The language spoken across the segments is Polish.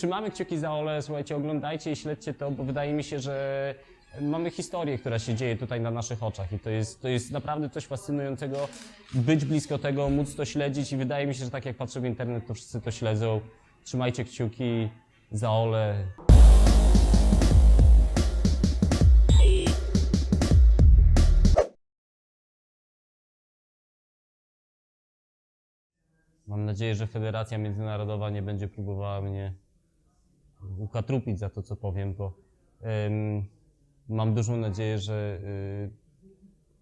trzymamy kciuki za Ole, słuchajcie, oglądajcie i śledźcie to, bo wydaje mi się, że mamy historię, która się dzieje tutaj na naszych oczach i to jest, to jest naprawdę coś fascynującego, być blisko tego, móc to śledzić i wydaje mi się, że tak jak patrzę w internet, to wszyscy to śledzą. Trzymajcie kciuki za Ole. Mam nadzieję, że Federacja Międzynarodowa nie będzie próbowała mnie ukatrupić za to, co powiem, bo em, mam dużą nadzieję, że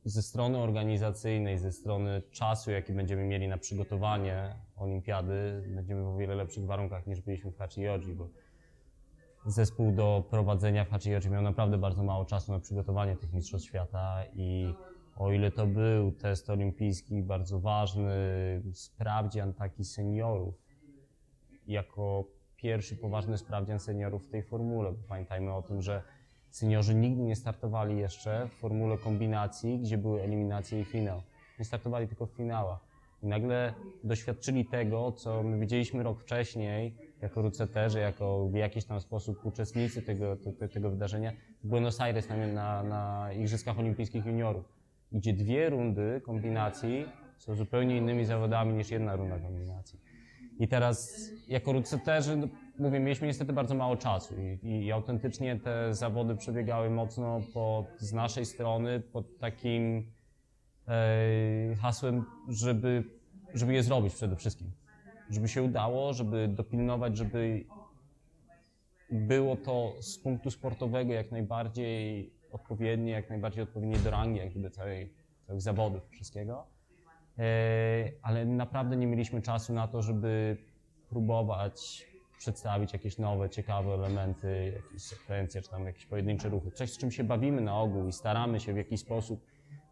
y, ze strony organizacyjnej, ze strony czasu, jaki będziemy mieli na przygotowanie olimpiady, będziemy w o wiele lepszych warunkach niż byliśmy w Hachioji, bo zespół do prowadzenia w Hachioji miał naprawdę bardzo mało czasu na przygotowanie tych mistrzostw świata i o ile to był test olimpijski bardzo ważny, sprawdzian taki seniorów, jako pierwszy poważny sprawdzian seniorów w tej formule. Pamiętajmy o tym, że seniorzy nigdy nie startowali jeszcze w formule kombinacji, gdzie były eliminacje i finał. Nie startowali tylko w finałach. I nagle doświadczyli tego, co my widzieliśmy rok wcześniej, jako ruceterzy, jako w jakiś tam sposób uczestnicy tego, te, tego wydarzenia w Buenos Aires na, na, na Igrzyskach Olimpijskich Juniorów, gdzie dwie rundy kombinacji są zupełnie innymi zawodami niż jedna runda kombinacji. I teraz jako ruceterzy, no, mówię, mieliśmy niestety bardzo mało czasu i, i autentycznie te zawody przebiegały mocno pod, z naszej strony pod takim e, hasłem, żeby, żeby je zrobić przede wszystkim. Żeby się udało, żeby dopilnować, żeby było to z punktu sportowego jak najbardziej odpowiednie, jak najbardziej odpowiednie do rangi, jak gdyby całej, całych zawodów, wszystkiego. E, ale naprawdę nie mieliśmy czasu na to, żeby próbować przedstawić jakieś nowe, ciekawe elementy, jakieś sekwencje, czy tam jakieś pojedyncze ruchy. Coś, z czym się bawimy na ogół i staramy się w jakiś sposób,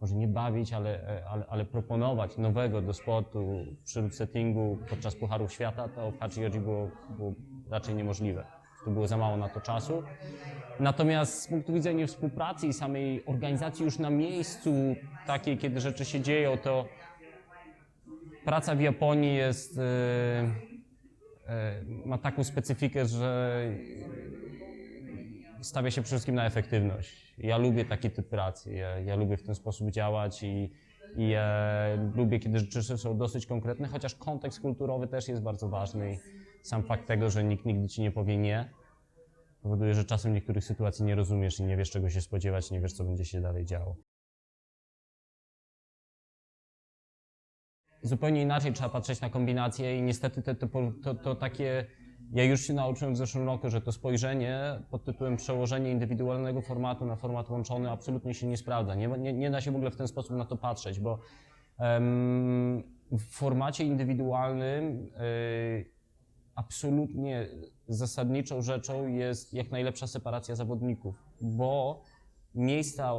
może nie bawić, ale, ale, ale proponować nowego do sportu przy settingu podczas Pucharów Świata, to w Hachioji było, było raczej niemożliwe. Tu było za mało na to czasu. Natomiast z punktu widzenia współpracy i samej organizacji już na miejscu, takiej, kiedy rzeczy się dzieją, to praca w Japonii jest, e, e, ma taką specyfikę, że stawia się przede wszystkim na efektywność. Ja lubię taki typ pracy, ja, ja lubię w ten sposób działać i, i lubię, kiedy rzeczy są dosyć konkretne, chociaż kontekst kulturowy też jest bardzo ważny sam fakt tego, że nikt nigdy ci nie powie nie, powoduje, że czasem niektórych sytuacji nie rozumiesz i nie wiesz, czego się spodziewać, nie wiesz, co będzie się dalej działo. Zupełnie inaczej trzeba patrzeć na kombinacje i niestety te, po- to, to takie, ja już się nauczyłem w zeszłym roku, że to spojrzenie pod tytułem przełożenie indywidualnego formatu na format łączony absolutnie się nie sprawdza. Nie, nie, nie da się w ogóle w ten sposób na to patrzeć, bo w formacie indywidualnym y, absolutnie zasadniczą rzeczą jest jak najlepsza separacja zawodników, bo miejsca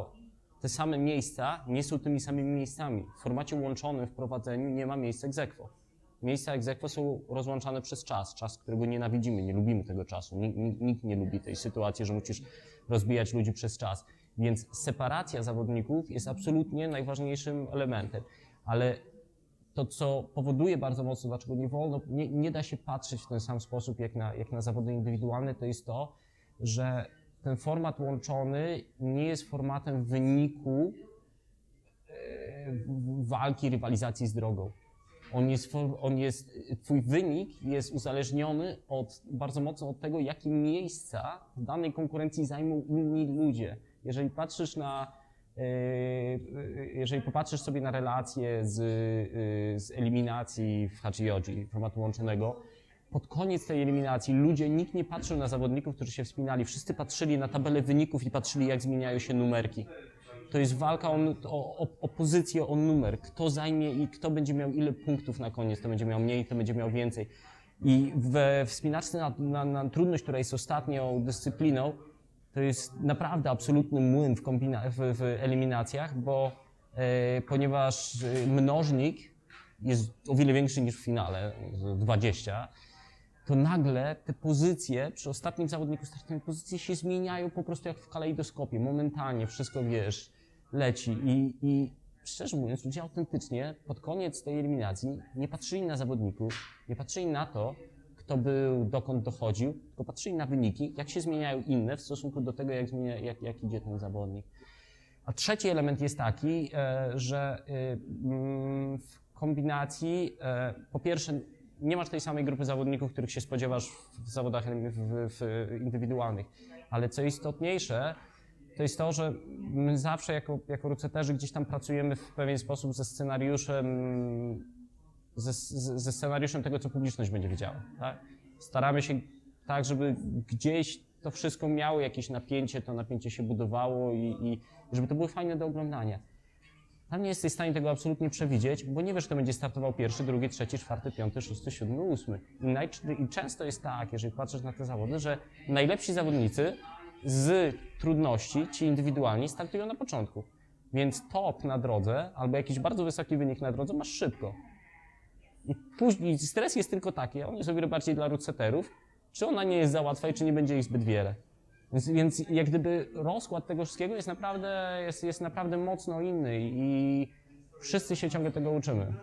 te same miejsca nie są tymi samymi miejscami. W formacie łączonym w prowadzeniu nie ma miejsca egzekwo. Miejsca egzekwo są rozłączane przez czas, czas, którego nienawidzimy, nie lubimy tego czasu. Nikt, nikt, nie lubi tej sytuacji, że musisz rozbijać ludzi przez czas. Więc separacja zawodników jest absolutnie najważniejszym elementem. Ale to, co powoduje bardzo mocno, dlaczego nie wolno, nie, nie da się patrzeć w ten sam sposób jak na, jak na zawody indywidualne, to jest to, że ten format łączony nie jest formatem wyniku e, walki, rywalizacji z drogą. On jest, on jest, twój wynik jest uzależniony od, bardzo mocno od tego, jakie miejsca w danej konkurencji zajmą inni ludzie. Jeżeli patrzysz na, e, jeżeli popatrzysz sobie na relacje z, e, z eliminacji w Hachioji, formatu łączonego, pod koniec tej eliminacji ludzie, nikt nie patrzył na zawodników, którzy się wspinali. Wszyscy patrzyli na tabelę wyników i patrzyli, jak zmieniają się numerki. To jest walka o, o, o, pozycję, o numer. Kto zajmie i kto będzie miał ile punktów na koniec. To będzie miał mniej, to będzie miał więcej. I we wspinaczce na, na, na trudność, która jest ostatnią dyscypliną, to jest naprawdę absolutny młyn w, kombina- w, w eliminacjach, bo e, ponieważ e, mnożnik jest o wiele większy niż w finale, z 20, to nagle te pozycje, przy ostatnim zawodniku startowym, pozycje się zmieniają po prostu jak w kalejdoskopie, momentalnie, wszystko wiesz, leci i, i szczerze mówiąc, ludzie autentycznie pod koniec tej eliminacji nie patrzyli na zawodników, nie patrzyli na to, kto był, dokąd dochodził, tylko patrzyli na wyniki, jak się zmieniają inne w stosunku do tego, jak, zmienia, jak, jak idzie ten zawodnik. A trzeci element jest taki, e, że e, mm, w kombinacji, e, po pierwsze, nie masz tej samej grupy zawodników, których się spodziewasz w zawodach w, w indywidualnych, ale co istotniejsze, to jest to, że my zawsze jako, jako ruceterzy gdzieś tam pracujemy w pewien sposób ze scenariuszem, ze, ze ze scenariuszem tego, co publiczność będzie wiedziała. Tak? Staramy się tak, żeby gdzieś to wszystko miało jakieś napięcie, to napięcie się budowało i, i żeby to było fajne do oglądania. Tam nie jesteś w stanie tego absolutnie przewidzieć, bo nie wiesz, kto będzie startował pierwszy, drugi, trzeci, czwarty, piąty, szósty, siódmy, ósmy. I, I często jest tak, jeżeli patrzysz na te zawody, że najlepsi zawodnicy z trudności, ci indywidualni, startują na początku. Więc top na drodze, albo jakiś bardzo wysoki wynik na drodze masz szybko. I później stres jest tylko taki, on jest o wiele bardziej dla rootsetterów, czy ona nie jest za łatwa i czy nie będzie ich zbyt wiele. Więc, więc jak gdyby rozkład tego wszystkiego jest naprawdę, jest, jest naprawdę mocno inny i wszyscy się ciągle tego uczymy.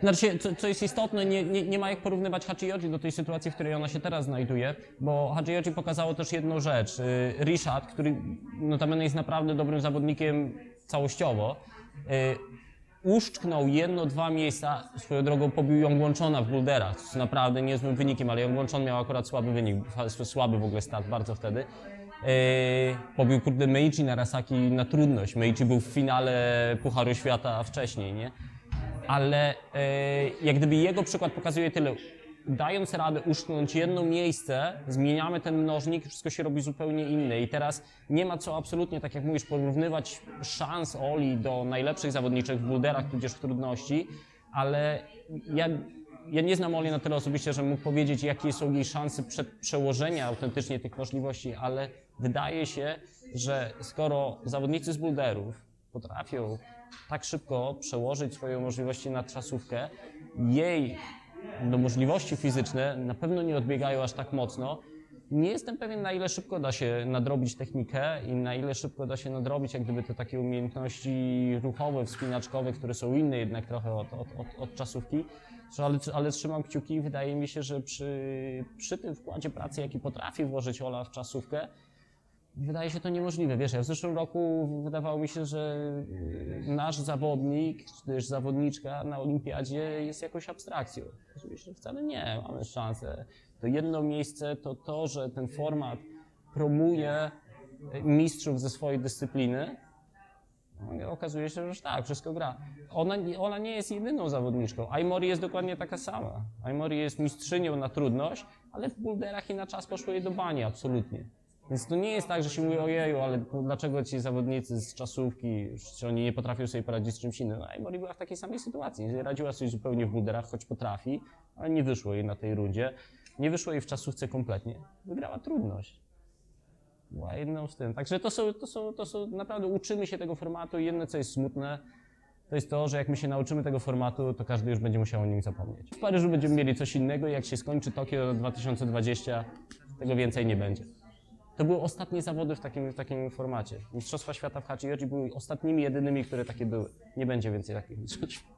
Znaczy, co, co jest istotne, nie, nie, nie ma jak porównywać Hachioji do tej sytuacji, w której ona się teraz znajduje, bo Hachioji pokazało też jedną rzecz. Y, Richard, który notabene jest naprawdę dobrym zawodnikiem całościowo, y, uszczknął jedno, dwa miejsca, swoją drogą pobił ją Łączona w boulderach, z naprawdę niezłym wynikiem, ale ją Łączon miał akurat słaby wynik, słaby w ogóle start bardzo wtedy. Yy, pobił kurde Meichi Narasaki na trudność. Meichi był w finale Pucharu Świata wcześniej, nie? ale e, jak gdyby jego przykład pokazuje tyle. Dając radę uszknąć jedno miejsce, zmieniamy ten mnożnik, wszystko się robi zupełnie inne. I teraz nie ma co absolutnie, tak jak mówisz, porównywać szans Oli do najlepszych zawodniczek w boulderach, tudzież w trudności, ale ja, ja nie znam Oli na tyle osobiście, że mógł powiedzieć, jakie są jej szanse przed przełożenia autentycznie tych możliwości, ale wydaje się, że skoro zawodnicy z boulderów potrafią tak szybko przełożyć swoje możliwości na czasówkę, jej no, możliwości fizyczne na pewno nie odbiegają aż tak mocno. Nie jestem pewien, na ile szybko da się nadrobić technikę i na ile szybko da się nadrobić jak gdyby te takie umiejętności ruchowe, wspinaczkowe, które są inne jednak trochę od, od, od, od czasówki. Ale, ale trzymam kciuki i wydaje mi się, że przy, przy tym wkładzie pracy, jaki potrafi włożyć Ola w czasówkę, Wydaje się to niemożliwe. Wiesz, ja w zeszłym roku wydawało mi się, że nasz zawodnik, czy też zawodniczka na olimpiadzie jest jakąś abstrakcją. Że wcale nie, mamy szansę. To jedno miejsce to to, że ten format promuje mistrzów ze swojej dyscypliny. No, Okazuje się, że już tak, wszystko gra. Ona, ona nie jest jedyną zawodniczką. Aimori jest dokładnie taka sama. Aimori jest mistrzynią na trudność, ale w boulderach i na czas poszło jej do bani, absolutnie. Więc to nie jest tak, że się mówi ojeju, ale dlaczego ci zawodnicy z czasówki, czy oni nie potrafią sobie poradzić z czymś innym? No, Aimori była w takiej samej sytuacji. Radziła sobie zupełnie w buderach, choć potrafi, ale nie wyszło jej na tej rundzie. Nie wyszło jej w czasówce kompletnie. Wygrała trudność. Była jedną z tym. Także to są, to są, to są naprawdę uczymy się tego formatu i jedno, co jest smutne, to jest to, że jak my się nauczymy tego formatu, to każdy już będzie musiał o nim zapomnieć. W Paryżu będziemy mieli coś innego, jak się skończy Tokio 2020, tego więcej nie będzie. To były ostatnie zawody w takim, w takim formacie. Mistrzostwa Świata w Hachioji były ostatnimi, jedynymi, które takie były. Nie będzie więcej takich mistrzostw.